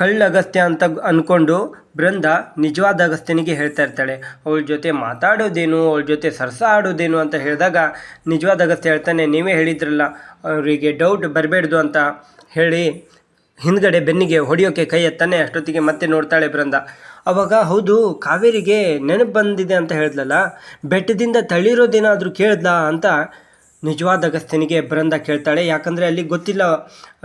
ಕಳ್ಳ ಅಗಸ್ತ್ಯ ಅಂತ ಅಂದ್ಕೊಂಡು ಬೃಂದ ನಿಜವಾದ ಅಗಸ್ತ್ಯನಿಗೆ ಹೇಳ್ತಾ ಇರ್ತಾಳೆ. ಅವಳ ಜೊತೆ ಮಾತಾಡೋದೇನು, ಅವಳ ಜೊತೆ ಸರಸ ಆಡೋದೇನು ಅಂತ ಹೇಳಿದಾಗ ನಿಜವಾದ ಅಗಸ್ತ್ಯ ಹೇಳ್ತಾನೆ, ನೀವೇ ಹೇಳಿದ್ರಲ್ಲ, ಅವರಿಗೆ ಡೌಟ್ ಬರಬೇಡ್ದು ಅಂತ ಹೇಳಿ ಹಿಂದ್ಗಡೆ ಬೆನ್ನಿಗೆ ಹೊಡೆಯೋಕೆ ಕೈ ಎತ್ತಾನೆ, ಅಷ್ಟೊತ್ತಿಗೆ ಮತ್ತೆ ನೋಡ್ತಾಳೆ ಬೃಂದ ಅವಾಗ ಹೌದು, ಕಾವೇರಿಗೆ ನೆನಪು ಬಂದಿದೆ ಅಂತ ಹೇಳಿದ್ಲಲ್ಲ, ಬೆಟ್ಟದಿಂದ ತಳಿರೋದೇನಾದರೂ ಕೇಳ್ದಾ ಅಂತ ನಿಜವಾದ ಅಗಸ್ತ್ಯನಿಗೆ ಬೃಂದ ಕೇಳ್ತಾಳೆ. ಯಾಕಂದರೆ ಅಲ್ಲಿ ಗೊತ್ತಿಲ್ಲ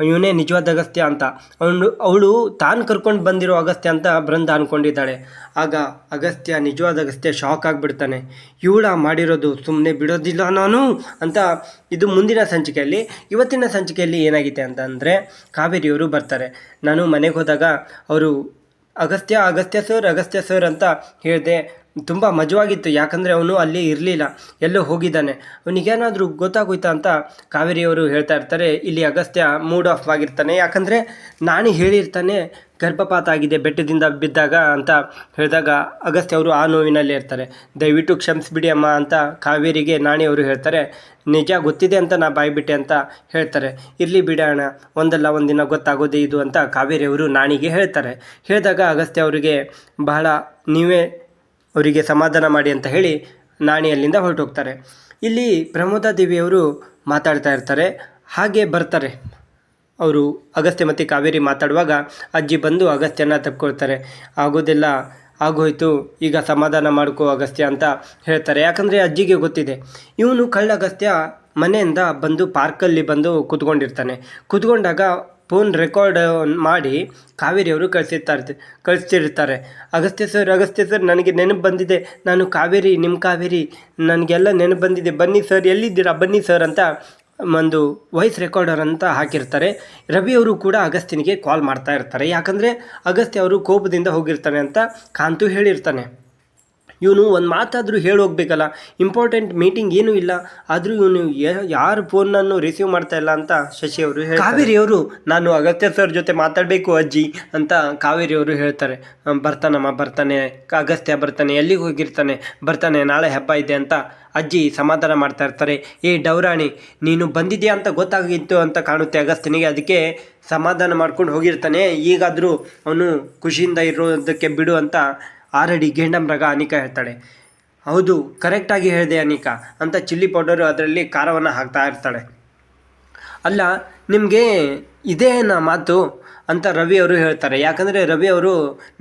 ಇವನೇ ನಿಜವಾದ ಅಗಸ್ತ್ಯ ಅಂತ. ಅವನು, ಅವಳು ತಾನು ಕರ್ಕೊಂಡು ಬಂದಿರೋ ಅಗಸ್ತ್ಯ ಅಂತ ಬೃಂದ ಅಂದ್ಕೊಂಡಿದ್ದಾಳೆ ಆಗ ಅಗಸ್ತ್ಯ ನಿಜವಾದ ಅಗಸ್ತ್ಯ ಶಾಕ್ ಆಗಿಬಿಡ್ತಾನೆ. ಇವಳ ಮಾಡಿರೋದು ಸುಮ್ಮನೆ ಬಿಡೋದಿಲ್ಲ ನಾನು ಅಂತ ಇದು ಮುಂದಿನ ಸಂಚಿಕೆಯಲ್ಲಿ, ಇವತ್ತಿನ ಸಂಚಿಕೆಯಲ್ಲಿ ಏನಾಗಿದೆ ಅಂತ ಅಂದರೆ ಕಾವೇರಿಯವರು ಬರ್ತಾರೆ. ನಾನು ಮನೆಗೆ ಹೋದಾಗ ಅವರು, ಅಗಸ್ತ್ಯ ಅಗಸ್ತ್ಯ ಸರ್ ಅಗಸ್ತ್ಯ ಸರ್ ಅಂತ ಹೇಳಿದೆ ತುಂಬ ಮಜವಾಗಿತ್ತು, ಯಾಕಂದರೆ ಅವನು ಅಲ್ಲಿ ಇರಲಿಲ್ಲ, ಎಲ್ಲೋ ಹೋಗಿದ್ದಾನೆ. ಅವನಿಗೇನಾದರೂ ಗೊತ್ತಾಗೋಯ್ತಾ ಅಂತ ಕಾವೇರಿಯವರು ಹೇಳ್ತಾ ಇರ್ತಾರೆ, ಇಲ್ಲಿ ಅಗಸ್ತ್ಯ ಮೂಡ್ ಆಫ್ ಆಗಿರ್ತಾನೆ. ಯಾಕಂದರೆ ನಾನೇ ಹೇಳಿರ್ತಾನೆ, ಗರ್ಭಪಾತ ಆಗಿದೆ, ಬೆಟ್ಟದಿಂದ ಬಿದ್ದಾಗ ಅಂತ ಹೇಳಿದಾಗ ಅಗಸ್ತ್ಯ ಅವರು ಆ ನೋವಿನಲ್ಲಿ ಇರ್ತಾರೆ. ದಯವಿಟ್ಟು ಕ್ಷಮಿಸ್ಬಿಡಿ ಅಮ್ಮ ಅಂತ ಕಾವೇರಿಗೆ ನಾಣಿಯವರು ಹೇಳ್ತಾರೆ. ನಿಜ ಗೊತ್ತಿದೆ ಅಂತ ನಾ ಬಾಯ್ಬಿಟ್ಟೆ ಅಂತ ಹೇಳ್ತಾರೆ. ಇರಲಿ ಬಿಡೋಣ ಒಂದಲ್ಲ ಒಂದಿನ ಗೊತ್ತಾಗೋದೇ ಇದು ಅಂತ ಕಾವೇರಿಯವರು ನಾಣಿಗೆ ಹೇಳ್ತಾರೆ. ಹೇಳಿದಾಗ ಅಗಸ್ತ್ಯ ಅವರಿಗೆ ಬಹಳ ನೀವೇ ಅವರಿಗೆ ಸಮಾಧಾನ ಮಾಡಿ ಅಂತ ಹೇಳಿ ನಾಣಿ ಅಲ್ಲಿಂದ ಹೊರಟೋಗ್ತಾರೆ. ಇಲ್ಲಿ ಪ್ರಮೋದಾ ದೇವಿಯವರು ಮಾತಾಡ್ತಾ ಇರ್ತಾರೆ. ಹಾಗೆ ಬರ್ತಾರೆ. ಅವರು ಅಗಸ್ತ್ಯ ಮತ್ತು ಕಾವೇರಿ ಮಾತಾಡುವಾಗ ಅಜ್ಜಿ ಬಂದು ಅಗಸ್ತ್ಯನ ತಪ್ಕೊಳ್ತಾರೆ. ಆಗೋದೆಲ್ಲ ಆಗೋಯ್ತು, ಈಗ ಸಮಾಧಾನ ಮಾಡ್ಕೋ ಅಗಸ್ತ್ಯ ಅಂತ ಹೇಳ್ತಾರೆ. ಯಾಕಂದರೆ ಅಜ್ಜಿಗೆ ಗೊತ್ತಿದೆ. ಇವನು ಕಳ್ಳ ಅಗಸ್ತ್ಯ ಮನೆಯಿಂದ ಬಂದು ಪಾರ್ಕಲ್ಲಿ ಬಂದು ಕೂತ್ಕೊಂಡಿರ್ತಾನೆ. ಕೂತ್ಕೊಂಡಾಗ ಫೋನ್ ರೆಕಾರ್ಡ್ ಮಾಡಿ ಕಾವೇರಿಯವರು ಕಳಿಸಿರ್ತಾರೆ ಕಳಿಸ್ತಿರ್ತಾರೆ ಅಗಸ್ತ್ಯ ಸರ್ ಅಗಸ್ತ್ಯ ಸರ್, ನನಗೆ ನೆನಪು ಬಂದಿದೆ. ನಾನು ಕಾವೇರಿ ನಿಮ್ಮ ಕಾವೇರಿ, ನನಗೆಲ್ಲ ನೆನಪು ಬಂದಿದೆ. ಬನ್ನಿ ಸರ್, ಎಲ್ಲಿದ್ದೀರಾ? ಬನ್ನಿ ಸರ್ ಅಂತ ಒಂದು ವಾಯ್ಸ್ ರೆಕಾರ್ಡರ್ ಅಂತ ಹಾಕಿರ್ತಾರೆ. ರವಿ ಅವರು ಕೂಡ ಅಗಸ್ತ್ಯನಿಗೆ ಕಾಲ್ ಮಾಡ್ತಾ ಇರ್ತಾರೆ. ಯಾಕಂದರೆ ಅಗಸ್ತ್ಯ ಅವರು ಕೋಪದಿಂದ ಹೋಗಿರ್ತಾನೆ ಅಂತ ಕಾಂತು ಹೇಳಿರ್ತಾನೆ. ಇವನು ಒಂದು ಮಾತಾದರೂ ಹೇಳಿ ಹೋಗ್ಬೇಕಲ್ಲ. ಇಂಪಾರ್ಟೆಂಟ್ ಮೀಟಿಂಗ್ ಏನೂ ಇಲ್ಲ. ಆದರೂ ಇವನು ಯಾರು ಫೋನನ್ನು ರಿಸೀವ್ ಮಾಡ್ತಾ ಇಲ್ಲ ಅಂತ ಶಶಿ ಅವರು ಕಾವೇರಿ ಅವರು ನಾನು ಅಗತ್ಯ ಸರ್ ಜೊತೆ ಮಾತಾಡಬೇಕು ಅಜ್ಜಿ ಅಂತ ಕಾವೇರಿ ಅವರು ಹೇಳ್ತಾರೆ. "ಹ್ಮ್, ಬರ್ತಾನಮ್ಮ ಬರ್ತಾನೆ. ಅಗಸ್ತ್ಯ ಬರ್ತಾನೆ ಎಲ್ಲಿಗೆ ಹೋಗಿರ್ತಾನೆ? ಬರ್ತಾನೆ ನಾಳೆ ಹಬ್ಬ ಇದೆ ಅಂತ ಅಜ್ಜಿ ಸಮಾಧಾನ ಮಾಡ್ತಾ ಇರ್ತಾರೆ. ಏ ಡೌರಾಣಿ ನೀನು ಬಂದಿದೆಯಾ ಅಂತ ಗೊತ್ತಾಗಿತ್ತು ಅಂತ ಕಾಣುತ್ತೆ ಅಗಸ್ತ್ಯನಿಗೆ. ಅದಕ್ಕೆ ಸಮಾಧಾನ ಮಾಡ್ಕೊಂಡು ಹೋಗಿರ್ತಾನೆ. ಈಗಾದರೂ ಅವನು ಖುಷಿಯಿಂದ ಇರೋದಕ್ಕೆ ಬಿಡು ಅಂತ ಆರಡಿ ಮೃಗ ಅನಿಕಾ ಹೇಳ್ತಾಳೆ. ಹೌದು ಕರೆಕ್ಟಾಗಿ ಹೇಳಿದೆ ಅನಿಕಾ, ಅಂತ ಚಿಲ್ಲಿ ಪೌಡರು ಅದರಲ್ಲಿ ಖಾರವನ್ನು ಹಾಕ್ತಾ ಇರ್ತಾಳೆ. ಅಲ್ಲ, ನಿಮಗೆ ಇದೇನ ಮಾತು ಅಂತ ರವಿ ಅವರು ಹೇಳ್ತಾರೆ. ಯಾಕಂದರೆ ರವಿ ಅವರು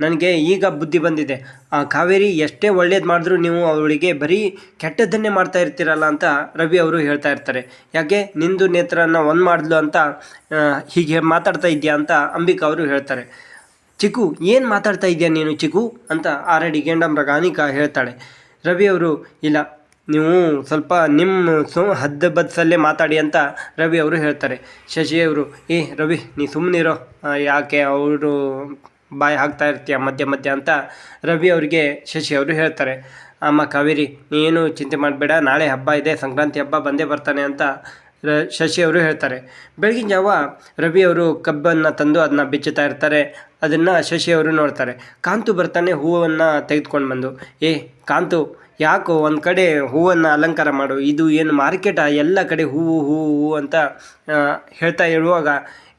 ನನಗೆ ಈಗ ಬುದ್ಧಿ ಬಂದಿದೆ. ಆ ಕಾವೇರಿ ಎಷ್ಟೇ ಒಳ್ಳೇದು ಮಾಡಿದ್ರೂ ನೀವು ಅವಳಿಗೆ ಬರೀ ಕೆಟ್ಟದ್ದನ್ನೇ ಮಾಡ್ತಾ ಇರ್ತೀರಲ್ಲ ಅಂತ ರವಿ ಅವರು ಹೇಳ್ತಾ ಇರ್ತಾರೆ. ಯಾಕೆ? ನಿಂದು ನೇತ್ರನ ಒಂದು ಮಾಡಿದ್ಲು ಅಂತ ಹೀಗೆ ಮಾತಾಡ್ತಾ ಇದೆಯಾ ಅಂತ ಅಂಬಿಕಾ ಅವರು ಹೇಳ್ತಾರೆ. ಚಿಕ್ಕು ಏನು ಮಾತಾಡ್ತಾ ಇದೆಯಾ ನೀನು ಚಿಕ್ಕು ಅಂತ ಆರಡಿ ಗೇಂಡಮ್ರಗ ಅನಿಕಾ ಹೇಳ್ತಾಳೆ. ರವಿ ಅವರು, ಇಲ್ಲ, ನೀವು ಸ್ವಲ್ಪ ನಿಮ್ಮ ಸು, ಹದ್ದ ಬದ್ಸಲ್ಲೇ ಮಾತಾಡಿ ಅಂತ ರವಿ ಅವರು ಹೇಳ್ತಾರೆ. ಶಶಿಯವರು ಏ ರವಿ, ನೀ ಸುಮ್ಮನಿರೋ ಯಾಕೆ ಅವರು ಬಾಯಿ ಹಾಕ್ತಾ ಇರ್ತೀಯ ಮಧ್ಯ ಮಧ್ಯ ಅಂತ ರವಿ ಅವರಿಗೆ ಶಶಿ ಅವರು ಹೇಳ್ತಾರೆ. ಅಮ್ಮ ಕಾವೇರಿ, ನೀನು ಚಿಂತೆ ಮಾಡಬೇಡ, ನಾಳೆ ಹಬ್ಬ ಇದೆ, ಸಂಕ್ರಾಂತಿ ಹಬ್ಬ ಬಂದೇ ಬರ್ತಾನೆ ಅಂತ ರ, ಶಶಿ ಅವರು ಹೇಳ್ತಾರೆ. ಬೆಳಗಿನ ಜಾವ ರವಿಯವರು ಕಬ್ಬನ್ನು ತಂದು ಅದನ್ನ ಬಿಚ್ಚುತ್ತಾ ಇರ್ತಾರೆ. ಅದನ್ನು ಶಶಿಯವರು ನೋಡ್ತಾರೆ. ಕಾಂತು ಬರ್ತಾನೆ ಹೂವನ್ನು ತೆಗೆದುಕೊಂಡು ಬಂದು. ಏ, ಕಾಂತು, ಯಾಕೋ ಒಂದು ಕಡೆ ಹೂವನ್ನು ಅಲಂಕಾರ ಮಾಡು. ಇದು ಏನು ಮಾರ್ಕೆಟ? ಎಲ್ಲ ಕಡೆ ಹೂವು ಹೂವು ಹೂವು ಅಂತ ಹೇಳ್ತಾ ಇರುವಾಗ,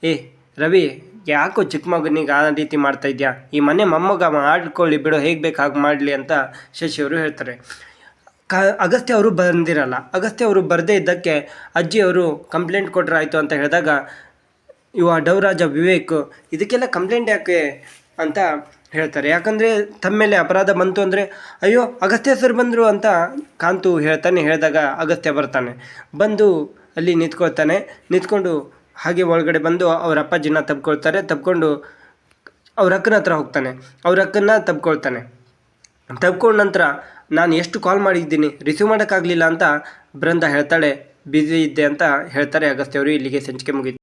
ಏ, ರವಿ, ಯಾಕೋ ಚಿಕ್ಕ ಮಗನಿಗೆ ಆ ರೀತಿ ಮಾಡ್ತಾ ಇದೆಯಾ? ಈ ಮನೆ ಮೊಮ್ಮಗ ಆಡ್ಕೊಳ್ಳಿ ಬಿಡು, ಹೇಗೆ ಬೇಕು ಹಾಗೆ ಮಾಡಲಿ ಅಂತ ಶಶಿಯವರು ಹೇಳ್ತಾರೆ. ಕ, ಅಗಸ್ತ್ಯ ಅವರು ಬಂದಿರಲ್ಲ. ಅಗಸ್ತ್ಯ ಅವರು ಬರದೇ ಇದ್ದಕ್ಕೆ ಅಜ್ಜಿ ಅವರು ಕಂಪ್ಲೇಂಟ್ ಕೊಟ್ಟರಾಯ್ತು ಅಂತ ಹೇಳಿದಾಗ ಇವ ಡೌರಾಜ ವಿವೇಕ್, ಇದಕ್ಕೆಲ್ಲ ಕಂಪ್ಲೇಂಟ್ ಯಾಕೆ? ಅಂತ ಹೇಳ್ತಾರೆ. ಯಾಕಂದರೆ ತಮ್ಮ ಮೇಲೆ ಅಪರಾಧ ಬಂತು ಅಂದರೆ, ಅಯ್ಯೋ, ಅಗಸ್ತ್ಯ ಸರ್ ಬಂದರು ಅಂತ ಕಾಂತು ಹೇಳ್ತಾನೆ, ಹೇಳಿದಾಗ ಅಗಸ್ತ್ಯ ಬರ್ತಾನೆ. ಬಂದು ಅಲ್ಲಿ ನಿಂತ್ಕೊಳ್ತಾನೆ. ನಿಂತ್ಕೊಂಡು ಹಾಗೆ ಒಳಗಡೆ ಬಂದು ಅವ್ರ ಅಪ್ಪಾಜಿನ ತಬ್ಕೊಳ್ತಾರೆ ತಬ್ಕೊಂಡು ಅವ್ರ ಅಕ್ಕನ ಹತ್ರ ಹೋಗ್ತಾನೆ. ಅವ್ರ ಅಕ್ಕನ್ನ ತಬ್ಕೊಳ್ತಾನೆ ತಬ್ಕೊಂಡ ನಂತರ ನಾನು ಎಷ್ಟು ಕಾಲ್ ಮಾಡಿದ್ದೀನಿ ರಿಸೀವ್ ಮಾಡೋಕ್ಕಾಗಲಿಲ್ಲ ಅಂತ ಬೃಂದ ಹೇಳ್ತಾಳೆ ಬ್ಯುಸಿ ಇದ್ದೆ ಅಂತ ಹೇಳ್ತಾರೆ ಅಗಸ್ತ್ಯವರು. ಇಲ್ಲಿಗೆ ಸಂಚಿಕೆ ಮುಗೀತು.